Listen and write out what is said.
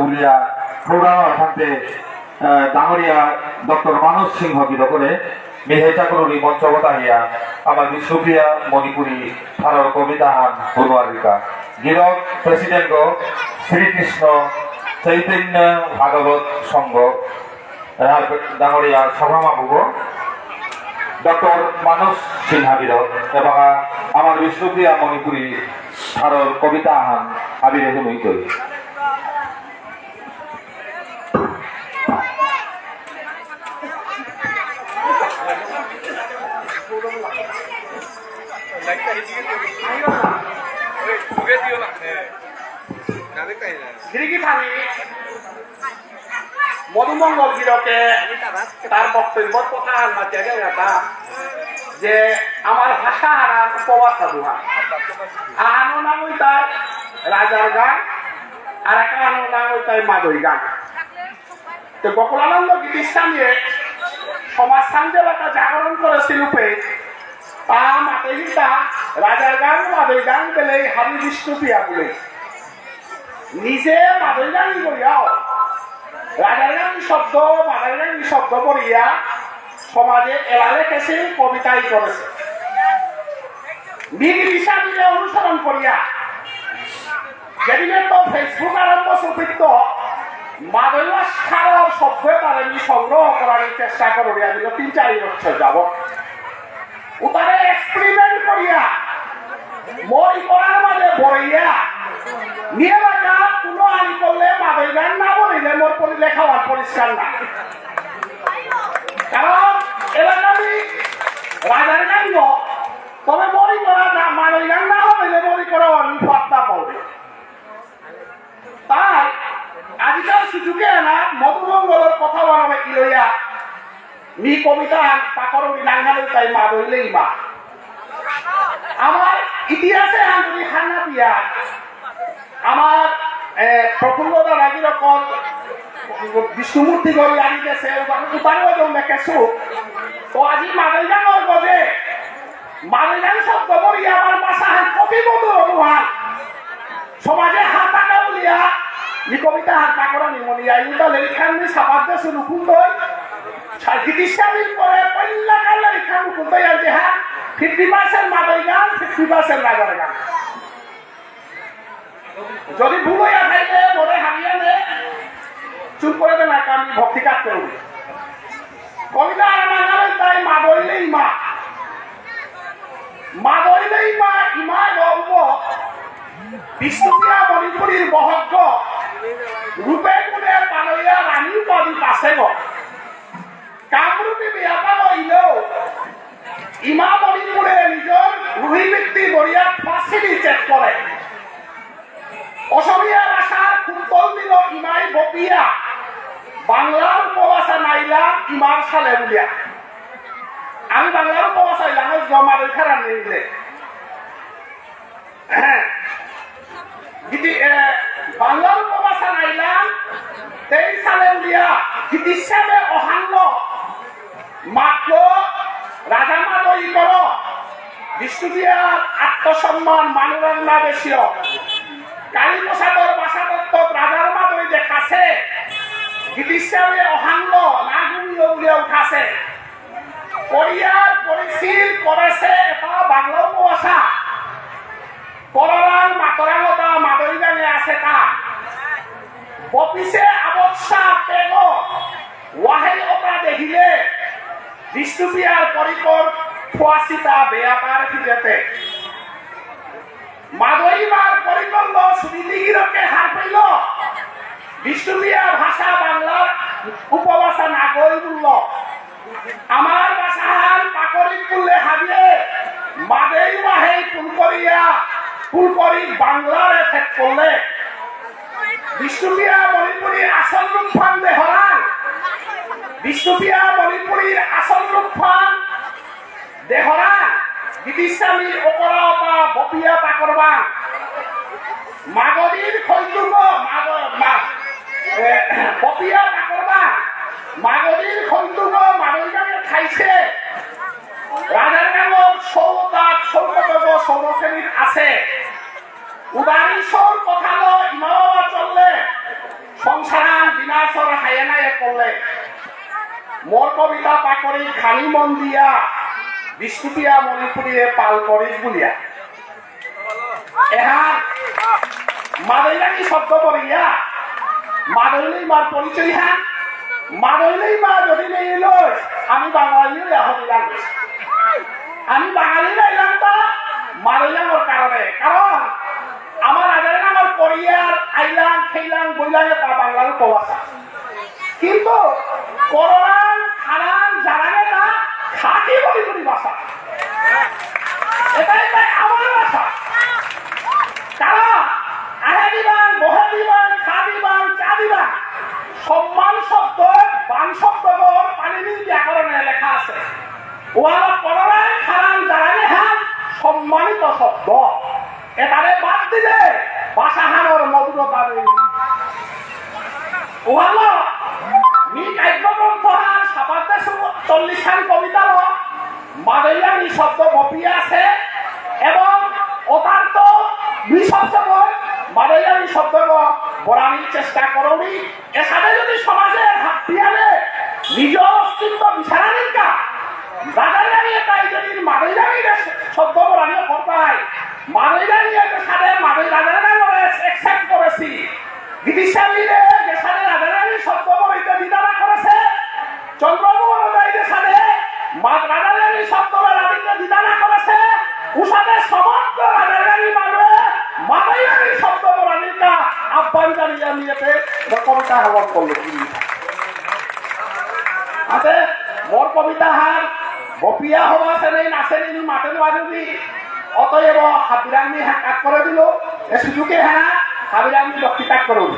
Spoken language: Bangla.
উলিয়া প্রোগ্রাম অর্থান্তে ডাঙরিয়া ডক্টর মানস সিংহ বিদকরে মেহেটা করুনি মঞ্চগত আহিয়া আমার বিশ্বপ্রিয়া মণিপুরী ভারত কবিতা হান পূর্বাধিকা গিরক প্রেসিডেন্ট শ্রীকৃষ্ণ চৈতন্য ভাগবত সংঘ ডাঙরিয়া সভামাবুব ডক্টর মানস সিনহা বিরক এবং আমার বিশ্বপ্রিয়া মণিপুরী ভারত কবিতা আহান আবিরে হুমই করি মধুমঙ্গল গিরকে তার বক্তব্য মাঝে এটা যে আমার ভাষা হারার উপবাস সাধুহা আহানো নাম ওই তার রাজার গান আর একটা আনো নাম ওই তার মাদই গান তো গোকুলানন্দ গীতিস্বামীয়ে সমাজ এলাকা জাগরণ করেছিল রূপে তা মাতে গীতা রাজার গান মাদই গান পেলে হাবি বিষ্ণু পিয়া বলে। নিজে মাদই গান করিয়াও রাজার গান শব্দ মাদার গান শব্দ করিয়া সমাজে এলালে কেসে কবিতাই করেছে। মিনি বিষাদিকে অনুসরণ করিয়া যেদিনের তো ফেসবুক আরম্ভ সুপিত মাদৈয়া সারা সভ্যতার আমি সংগ্রহ করার চেষ্টা দিল তিন চারি বছর যাব উতারে এক্সপেরিমেন্ট করিয়া, মই করার মাঝে বইয়া নিয়ে লাগা কোনো আনি করলে মাদৈ গান না বলিলে মোর পরি লেখাবার পরিষ্কার না। কারণ এবার আমি রাজার গান তবে মই করা না মাদৈ গান না হইলে মই করা আমি পাত্তা পাবে তাই আজিকাল সুযোগে না মধুমঙ্গলের কথা বানাবে কি লইয়া নি কবিতা পাকরবি নাঙ্গালে তাই মা ধরলেই মা। আমার ইতিহাসে আন্তরিক খান্না দিয়া, আমার প্রফুল্লতা লাগি রকম বিষ্ণুমূর্তি গড়ি আনি গেছে দেখেছ? তো আজি মাদল গানৰ গজে মাদল গান শব্দ করি আমার বাসা হান কবি মধুর অনুমান সমাজে হাত টাকা উলিয়া নি কবিতা, হাত টাকা নিমনিয়া ইউটা লেখান দে শুরু কুন্দই চিকিৎসাবিদ পরে পইলা কাল লেখান কুন্দই আর যে হ্যাঁ ফিফটি পার্সেন্ট মাদই গান ফিফটি পার্সেন্ট রাজার গান যদি ভুল হইয়া থাকলে মনে হারিয়ে নে চুপ করে দে না আমি ভক্তি কাজ করব কবিতা আর নাগালে তাই মা বইলেই মা মা বইলেই মা ইমা গল্প বিষ্ণুপ্রিয়া মণিপুরীর বহজ্ঞ রূপে গুণে পালইয়া রানী কবি পাশে গ কামরূপী বিয়াপা হইলেও ইমা মণিপুরে নিজৰ রুহি বরিয়াত ফাঁসিলি চেক করে। অসমীয়া ভাষা কুন্তল দিল ইমাই বপিয়া বাংলার উপভাষা নাইলা ইমার সালে উলিয়া আমি বাংলার উপভাষা ইলাম জমা রেখা রান্নি নিলে হ্যাঁ। বাংলার উপভাষা নাইলাম তেই সালে উলিয়া গীতিসাবে অহান্ন মাত্র রাজা মাদই কর। বিষ্ণুদিয়ার আত্মসম্মান মানুরান্না বেশিও কালী প্রসাদর বাসাদত্ত রাজার মাদই দেখাছে গীতিসাবে অহান্ন না গুমিও উলিয়া উঠাছে। কোরিয়ার পরিশীল করেছে এটা বাংলা উপভাষা। করলার মাতরাঙ্গতা মাদই গানে আছে তা। বপিছে আবশ্যা পেগ, ওয়াহেল ওটা দেখিলে বিষ্ণুপিয়ার পরিকর ফুয়াশিতা বেয়াপার ফিরেতে। সুনীতিগিরকে হার বিষ্ণুপিয়া ভাষা বাংলার উপভাষা নাগই আমার ভাষাহার পাকরিক বললে হাবিয়ে মাদেই বাংলার এফেক করলে। বিষ্ণুপিয়া মণিপুরীর আসল রূপ ফান দেহরান বিষ্ণুপিয়া দেহরান বিদিশালী ওপরা অপা বপিয়া পাকরবা মাগদির খৈতুক মাগ মা- এ, বপিয়া পাকরবা মাগদির খৈতুক মাগই গানে খাইছে। রাজার গানৰ সৌতাক সৌকতব সৌৰশ্ৰেণীত আছে। উদাহরণ সৌর কথা ইমামা চললে বলে মোর কবিতা পাকরি খালি মন দিয়া। বিস্কুটিয়া মণিপুরীরে পাল করিস বুলিয়া। এহান মাদৈলানি শব্দ বলিয়া মাদৈলেই মার পরিচয় হ্যাঁ মাদৈলেই মা যদি নেই লই আমি বাঙালি এখন লাগবে। আমি বাঙালি লাইলাম তো মাদৈলানোর কারণে। কারণ আমার আগে আমার পরিয়ার আইলাম খেইলাম বইলাম তা বাংলার উপভাষা। কিন্তু করোনার খারান জানালে না খাটি বলি বলি ভাষা এটাই তাই আমার ভাষা কারণ আড়া দিবান বহে দিবান খা দিবান চা দিবান সম্মান শব্দ বান শব্দ ব্যাকরণে লেখা আছে। ওয়ালা সম্মানিত শব্দ। এটারে বাদ দিলে ভাষাহানোর মধুরতা নেই ওয়ালা নি কাব্যগ্রন্থ মাদৈয়ানি শব্দ বপিয়ে আছে এবং অতান্ত দুই শব্দ শব্দ বরানির চেষ্টা করবি এসাথে যদি সমাজে হাত দিয়ালে নিজ অস্তিত্ব বিচারানির কা দাদারি তাই যদি মাদৈয়ানি শব্দ বরানি করতাই মাদৈয়ানি সাথে মাদৈ দাদারা বলে একসেপ্ট করেছি। বিদিশালীরে যে সাথে রাজারানী শব্দ বলিতে বিধানা করেছে চন্দ্রবাবু অনুযায়ী যে সাথে রাজারানী শব্দ রাজীকে বিধানা করেছে উষাতে সমস্ত রাজারানী মানুষ মাদাইরানী শব্দ বলানিকা আহ্বান জানিয়ে নিয়েছে কবিতা হবন করল। আছে মোর কবিতা হার বপিয়া হ'ব আছে নেই নাচে নেই মাতে নোয়ারি অতএব হাবিরাঙ্গি হাত করে দিল। এ সুযোগে হ্যাঁ হাবিরাঙ্গি বক্তৃতা করুন